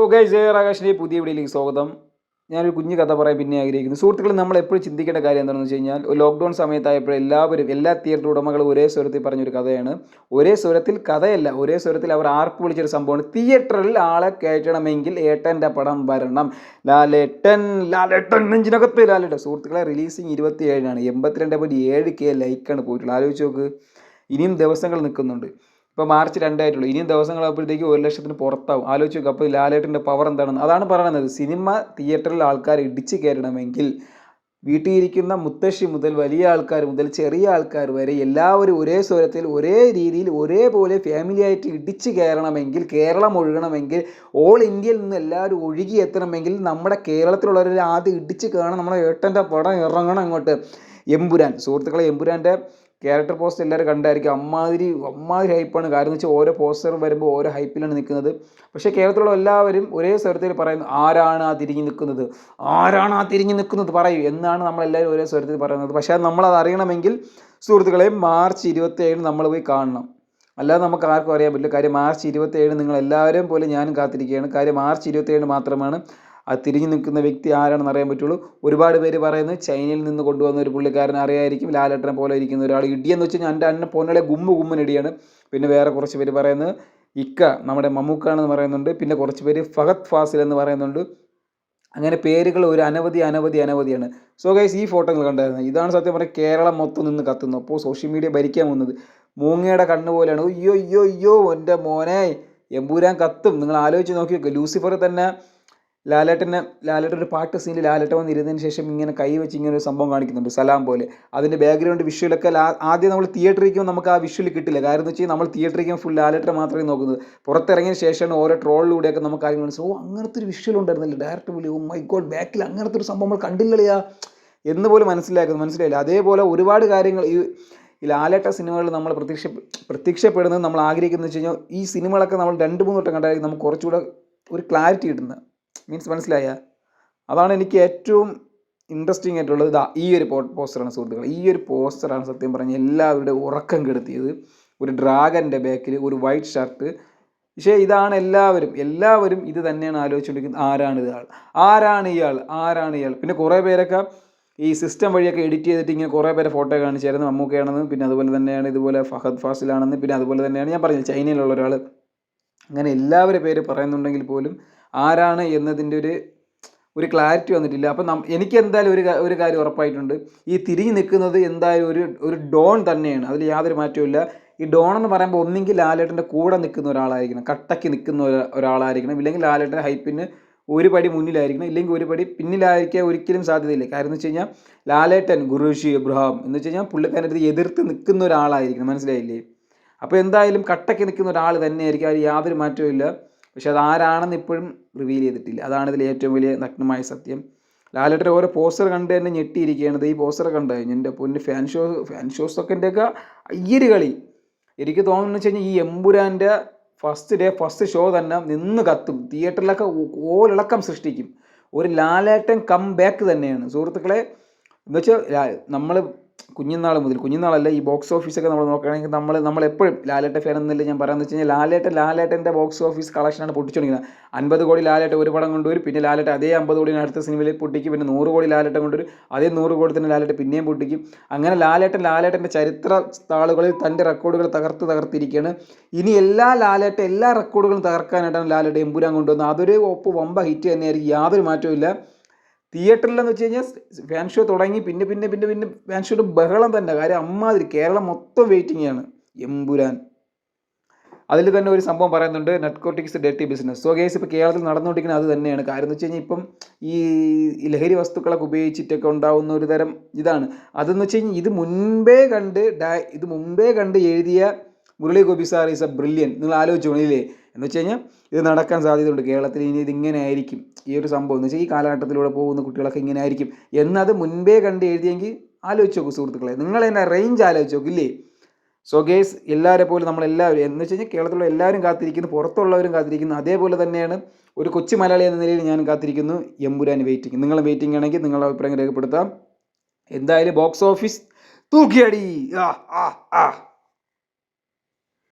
ഓ guys Jaya ആകാശിന്റെ പുതിയ വീഡിയോയിലേക്ക് സ്വാഗതം. ഞാനൊരു കുഞ്ഞു കഥ പറയാൻ പിന്നെ ആഗ്രഹിക്കുന്നു. സുഹൃത്തുക്കൾ നമ്മൾ എപ്പോഴും ചിന്തിക്കേണ്ട കാര്യം എന്താണെന്ന് വെച്ച് കഴിഞ്ഞാൽ ലോക്ക്ഡൗൺ സമയത്തായപ്പോൾ എല്ലാവരും എല്ലാ തിയേറ്റർ ഉടമകളും ഒരേ സ്വരത്തിൽ പറഞ്ഞൊരു കഥയാണ്. ഒരേ സ്വരത്തിൽ കഥയല്ല ഒരേ സ്വരത്തിൽ അവർ ആർക്ക് വിളിച്ചൊരു സംഭവമാണ്. തിയേറ്ററിൽ ആളെ കയറ്റണമെങ്കിൽ ഏട്ടന്റെ പടം വരണം. ലാലേട്ടൻ ലാലേട്ടൻ നെഞ്ചിനകത്ത് ലാലേട്ടൻ. സുഹൃത്തുക്കളെ റിലീസിങ് ഇരുപത്തി ഏഴിനാണ് എൺപത്തിരണ്ട് പോയിന്റ് ഏഴ് കെ ലൈക്കാണ് പോയിട്ടുള്ളത്. ആലോചിച്ച് നോക്ക്. ഇനിയും ദിവസങ്ങൾ നിൽക്കുന്നുണ്ട്. ഇപ്പോൾ മാർച്ച് രണ്ടായിട്ടുള്ളൂ. ഇനിയും ദിവസങ്ങളാകുമ്പോഴത്തേക്ക് ഒരു ലക്ഷത്തിന് പുറത്താവും. ആലോചിച്ച് നോക്കുക അപ്പോൾ ലാലേട്ടന്റെ പവർ എന്താണെന്ന്. അതാണ് പറയുന്നത് സിനിമ തിയേറ്ററിൽ ആൾക്കാർ ഇടിച്ച് കയറണമെങ്കിൽ വീട്ടിൽ ഇരിക്കുന്ന മുത്തശ്ശി മുതൽ വലിയ ആൾക്കാർ മുതൽ ചെറിയ ആൾക്കാർ വരെ എല്ലാവരും ഒരേ സ്വരത്തിൽ ഒരേ രീതിയിൽ ഒരേപോലെ ഫാമിലി ആയിട്ട് ഇടിച്ച് കയറണമെങ്കിൽ കേരളം ഒഴുകണമെങ്കിൽ ഓൾ ഇന്ത്യയിൽ നിന്ന് എല്ലാവരും ഒഴുകി എത്തണമെങ്കിൽ നമ്മുടെ കേരളത്തിലുള്ളവരെ ആദ്യം ഇടിച്ച് കയറണം നമ്മുടെ ഏട്ടന്റെ പടം ഇറങ്ങണം അങ്ങോട്ട്. എമ്പുരാൻ. സുഹൃത്തുക്കളെ എമ്പുരാന്റെ ക്യാരക്ടർ പോസ്റ്റ് എല്ലാവരും കണ്ടായിരിക്കും. അമ്മാതിരി അമ്മാതിരി ഹൈപ്പാണ് കാര്യം എന്ന് വെച്ചാൽ ഓരോ പോസ്റ്റർ വരുമ്പോൾ ഓരോ ഹൈപ്പിലാണ് നിൽക്കുന്നത് പക്ഷേ കേരളത്തിലുള്ള എല്ലാവരും ഒരേ സ്വരത്തിൽ പറയുന്നു ആരാണ് ആ തിരിഞ്ഞു നിൽക്കുന്നത്? ആരാണ് ആ തിരിഞ്ഞു നിൽക്കുന്നത്? പറയൂ. എന്നാണ് നമ്മളെല്ലാവരും ഒരേ സ്വരത്തിൽ പറയുന്നത്. പക്ഷേ അത് നമ്മളത് അറിയണമെങ്കിൽ സുഹൃത്തുക്കളെ മാർച്ച് ഇരുപത്തി ഏഴിന് നമ്മൾ പോയി കാണണം. അല്ലാതെ നമുക്ക് ആർക്കും അറിയാൻ പറ്റില്ല. കാര്യം മാർച്ച് ഇരുപത്തി ഏഴിന് നിങ്ങൾ എല്ലാവരും പോലെ ഞാനും കാത്തിരിക്കുകയാണ്. കാര്യം മാർച്ച് ഇരുപത്തി ഏഴിന് മാത്രമാണ് ആ തിരിഞ്ഞു നിൽക്കുന്ന വ്യക്തി ആരാണെന്ന് അറിയാൻ പറ്റുള്ളൂ. ഒരുപാട് പേര് പറയുന്നത് ചൈനയിൽ നിന്ന് കൊണ്ടുവന്ന ഒരു പുള്ളിക്കാരൻ അറിയായിരിക്കും. ലാലേട്ടനെ പോലെ ഇരിക്കുന്ന ഒരാൾ. ഇടിയെന്ന് വെച്ച് കഴിഞ്ഞാൽ എന്റെ അന്നെ പൊന്നലെ ഗുമ്മ ഗുമ്മൻ ഇടിയാണ്. പിന്നെ വേറെ കുറച്ച് പേര് പറയുന്നത് ഇക്ക നമ്മുടെ മമ്മൂക്കാണെന്ന് പറയുന്നുണ്ട്. പിന്നെ കുറച്ച് പേര് ഫഹദ് ഫാസിൽ എന്ന് പറയുന്നുണ്ട്. അങ്ങനെ പേരുകൾ ഒരു അനവധി അനവധി അനവധിയാണ്. സോ ഗൈസ് ഈ ഫോട്ടോകൾ കണ്ടായിരുന്നു? ഇതാണ് സത്യം പറഞ്ഞാൽ കേരളം മൊത്തം നിന്ന് കത്തുന്നു അപ്പോൾ സോഷ്യൽ മീഡിയ ഭരിക്കാൻ വന്നത് മൂങ്ങയുടെ കണ്ണ് പോലെയാണ്. അയ്യോ അയ്യോ അയ്യോ എന്റെ മോനെ. എമ്പൂരാൻ കത്തും. നിങ്ങൾ ആലോചിച്ച് നോക്കി ലൂസിഫർ തന്നെ ലാലേട്ടനെ ലാലേട്ടൻ ഒരു പാട്ട് സീനിൽ ലാലേട്ടൻ വന്നിരുന്നതിന് ശേഷം ഇങ്ങനെ കൈ വെച്ച് ഇങ്ങനെ ഒരു സംഭവം കാണിക്കുന്നുണ്ട്. സലാം പോലെ. അതിന്റെ ബാക്ക്ഗ്രൗണ്ട് വിഷ്വലൊക്കെ ആദ്യം നമ്മൾ തിയേറ്ററിൽ നമുക്ക് ആ വിഷ്വൽ കിട്ടില്ല. കാര്യം എന്ന് വെച്ചാൽ നമ്മൾ തിയേറ്ററിൽ ഫുൾ ലാലേട്ടനെ മാത്രമേ നോക്കുന്നത്. പുറത്തിറങ്ങിയ ശേഷമാണ് ഓരോ ട്രോളിലൂടെയൊക്കെ നമുക്ക് കാര്യങ്ങൾ മനസ്സിലാവും. ഓ അങ്ങനത്തെ ഒരു വിഷ്വൽ ഉണ്ടായിരുന്നില്ല. ഡയറക്റ്റ് പോലെ ഓ മൈ ഗോഡ് ബാക്കിൽ അങ്ങനത്തെ ഒരു സംഭവം നമ്മൾ കണ്ടില്ലയാ എന്ന് പോലും മനസ്സിലാക്കുന്നു. മനസ്സിലായില്ല. അതേപോലെ ഒരുപാട് കാര്യങ്ങൾ ഈ ലാലേട്ട സിനിമകൾ നമ്മൾ പ്രത്യക്ഷ പ്രത്യക്ഷപ്പെടുന്നത് നമ്മൾ ആഗ്രഹിക്കുന്നത് വെച്ച് കഴിഞ്ഞാൽ ഈ സിനിമകളൊക്കെ നമ്മൾ രണ്ട് മൂന്ന് വട്ടം കണ്ടായിരിക്കും നമുക്ക് കുറച്ചുകൂടെ ഒരു ക്ലാരിറ്റി കിട്ടുന്നത്. മീൻസ് മനസ്സിലായ? അതാണ് എനിക്ക് ഏറ്റവും ഇൻട്രസ്റ്റിംഗ് ആയിട്ടുള്ളത്. ഇതാ ഈ ഒരു പോസ്റ്ററാണ് സുഹൃത്തുക്കൾ ഈ ഒരു പോസ്റ്ററാണ് സത്യം പറഞ്ഞ എല്ലാവരുടെ ഉറക്കം കെടുത്തിയത്. ഒരു ഡ്രാഗന്റെ ബാക്കിൽ ഒരു വൈറ്റ് ഷർട്ട് പക്ഷേ ഇതാണ് എല്ലാവരും. എല്ലാവരും ഇത് തന്നെയാണ് ആലോചിച്ചുകൊണ്ടിരിക്കുന്നത്. ആരാണ് ഇയാൾ? ആരാണ് ഇയാൾ? ആരാണ് ഇയാൾ? പിന്നെ കുറേ പേരൊക്കെ ഈ സിസ്റ്റം വഴിയൊക്കെ എഡിറ്റ് ചെയ്തിട്ട് ഇങ്ങനെ കുറേ പേരെ ഫോട്ടോ കാണിച്ചായിരുന്നു മമ്മൂക്കയാണെന്ന് പിന്നെ അതുപോലെ തന്നെയാണ് ഇതുപോലെ ഫഹദ് ഫാസിലാണെന്ന് പിന്നെ അതുപോലെ തന്നെയാണ് ഞാൻ പറഞ്ഞത് ചൈനയിലുള്ള ഒരാൾ അങ്ങനെ എല്ലാവരുടെ പേര് പറയുന്നുണ്ടെങ്കിൽ പോലും ആരാണ് എന്നതിന്റെ ഒരു ഒരു ക്ലാരിറ്റി വന്നിട്ടില്ല. അപ്പം നം എനിക്ക് എന്തായാലും ഒരു ഒരു കാര്യം ഉറപ്പായിട്ടുണ്ട്. ഈ തിരിഞ്ഞു നിൽക്കുന്നത് എന്തായാലും ഒരു ഒരു ഡോൺ തന്നെയാണ്. അതിൽ യാതൊരു മാറ്റവും ഈ ഡോൺ എന്ന് പറയുമ്പോൾ ഒന്നെങ്കിൽ ലാലേട്ടന്റെ കൂടെ നിൽക്കുന്ന ഒരാളായിരിക്കണം. കട്ടയ്ക്ക് നിൽക്കുന്ന ഒരാളായിരിക്കണം. ഇല്ലെങ്കിൽ ലാലേട്ടന്റെ ഹൈപ്പിന് ഒരു പടി മുന്നിലായിരിക്കണം. ഇല്ലെങ്കിൽ ഒരു പടി പിന്നിലായിരിക്കാൻ ഒരിക്കലും സാധ്യതയില്ല. കാരണം എന്ന് വെച്ച് കഴിഞ്ഞാൽ ലാലേട്ടൻ ഗുരുഷി എബ്രഹാം എന്ന് വെച്ച് കഴിഞ്ഞാൽ പുള്ളിക്കാരന്റെ എതിർത്ത് നിൽക്കുന്ന ഒരാളായിരിക്കണം. മനസ്സിലായില്ലേ? അപ്പോൾ എന്തായാലും കട്ടയ്ക്ക് നിൽക്കുന്ന ഒരാൾ തന്നെയായിരിക്കും. അതിൽ യാതൊരു മാറ്റവും പക്ഷെ അത് ആരാണെന്ന് ഇപ്പോഴും റിവീൽ ചെയ്തിട്ടില്ല. അതാണ് ഇതിൽ ഏറ്റവും വലിയ നഗ്നമായ സത്യം. ലാലേട്ടന്റെ ഓരോ പോസ്റ്റർ കണ്ട് തന്നെ ഞെട്ടിയിരിക്കുകയാണ്. ഈ പോസ്റ്റർ കണ്ടു? എന്റെ പൊന്ന് ഫാൻ ഷോ ഫാൻ ഷോസൊക്കെ എന്റെയൊക്കെ അയ്യര് കളി. എനിക്ക് തോന്നുന്നു വെച്ച് കഴിഞ്ഞാൽ ഈ എമ്പുരാന്റെ ഫസ്റ്റ് ഡേ ഫസ്റ്റ് ഷോ തന്നെ നിന്ന് കത്തും. തിയേറ്ററിലൊക്കെ ഓലിളക്കം സൃഷ്ടിക്കും. ഒരു ലാലേട്ടൻ കം ബാക്ക് തന്നെയാണ്. സുഹൃത്തുക്കളെ എന്നുവെച്ചാൽ നമ്മൾ കുഞ്ഞുനാൾ മുതൽ. കുഞ്ഞുനാളല്ല ഈ ബോക്സ് ഓഫീസൊക്കെ നമ്മൾ നോക്കുകയാണെങ്കിൽ നമ്മൾ നമ്മൾ എപ്പോഴും ലാലേട്ട ഫാൻ എന്നല്ല ഞാൻ പറയാമെന്ന് വെച്ച് കഴിഞ്ഞാൽ ലാലേട്ടൻ ലാലേട്ടന്റെ ബോക്സ് ഓഫീസ് കളക്ഷനാണ് പൊട്ടിച്ചുകൊണ്ടിരിക്കുന്നത്. അൻപത് കോടി ലാലേട്ട ഒരു പടം കൊണ്ടുവരും പിന്നെ ലാലേട്ട അതേ അമ്പത് കോടി അടുത്ത സിനിമയിൽ പൊട്ടിക്കും പിന്നെ നൂറ് കോടി ലാലേട്ടൻ കൊണ്ടുവരും അതേ നൂറ് കോടി തന്നെ ലാലേട്ട പിന്നെയും പൊട്ടിക്കും. അങ്ങനെ ലാലേട്ടൻ ലാലേട്ടന്റെ ചരിത്ര താളുകളിൽ തന്റെ റെക്കോർഡുകൾ തകർത്ത് തകർത്തിരിക്കുകയാണ്. ഇനി എല്ലാ ലാലേട്ട എല്ലാ റെക്കോർഡുകളും തകർക്കാനായിട്ടാണ് ലാലേട്ട എമ്പുരാൻ കൊണ്ടുവന്നത്. അതൊരു ഒപ്പ് വമ്പ ഹിറ്റ് തന്നെയായിരിക്കും. യാതൊരു മാറ്റവും തിയേറ്ററിലെന്ന് വെച്ച് കഴിഞ്ഞാൽ ഫാൻ ഷോ തുടങ്ങി പിന്നെ പിന്നെ പിന്നെ പിന്നെ ഫാൻ ഷോയുടെ ബഹളം തന്നെ. കാര്യം അമ്മാതിരി കേരളം മൊത്തം വെയിറ്റിംഗ് ആണ്. എമ്പുരാൻ. അതിൽ തന്നെ ഒരു സംഭവം പറയുന്നുണ്ട് നെറ്റ്കോട്ടിക്സ് ഡേറ്റി ബിസിനസ് സോ കേസ് ഇപ്പോൾ കേരളത്തിൽ നടന്നുകൊണ്ടിരിക്കുന്നത് അത് തന്നെയാണ്. കാര്യം എന്ന് വെച്ച് കഴിഞ്ഞാൽ ഇപ്പം ഈ ലഹരി വസ്തുക്കളൊക്കെ ഉപയോഗിച്ചിട്ടൊക്കെ ഉണ്ടാവുന്ന ഒരു തരം ഇതാണ്. അതെന്ന് വെച്ച് കഴിഞ്ഞാൽ ഇത് മുൻപേ കണ്ട് ഇത് മുൻപേ കണ്ട് എഴുതിയ Murali Gopi sir is a brilliant നിങ്ങൾ ആലോചിച്ചോണില്ലേ എന്ന് വെച്ച് കഴിഞ്ഞാൽ ഇത് നടക്കാൻ സാധ്യതയുണ്ട്. കേരളത്തിൽ ഇനി ഇതിങ്ങനെ ആയിരിക്കും ഈ ഒരു സംഭവം എന്ന് വെച്ചാൽ ഈ കാലഘട്ടത്തിലൂടെ പോകുന്ന കുട്ടികളൊക്കെ ഇങ്ങനെ ആയിരിക്കും എന്നത് മുൻപേ കണ്ട് എഴുതിയെങ്കിൽ ആലോചിച്ച് നോക്കൂ സുഹൃത്തുക്കളെ. നിങ്ങൾ തന്നെ റേഞ്ച് ആലോചിച്ച് നോക്കും ഇല്ലേ? സോ ഗേസ് എല്ലാവരെ പോലും നമ്മളെല്ലാവരും എന്ന് വെച്ച് കഴിഞ്ഞാൽ കേരളത്തിലുള്ള എല്ലാവരും കാത്തിരിക്കുന്നു. പുറത്തുള്ളവരും കാത്തിരിക്കുന്നു. അതേപോലെ തന്നെയാണ് ഒരു കൊച്ചു മലയാളി എന്ന നിലയിൽ ഞാൻ കാത്തിരിക്കുന്നു. എമ്പുരാൻ വെയിറ്റിംഗ് നിങ്ങൾ വെയിറ്റിംഗ് ആണെങ്കിൽ നിങ്ങളുടെ അഭിപ്രായം രേഖപ്പെടുത്താം. എന്തായാലും ബോക്സ് ഓഫീസ് തൂക്കിയടി. ആ ആ ആ.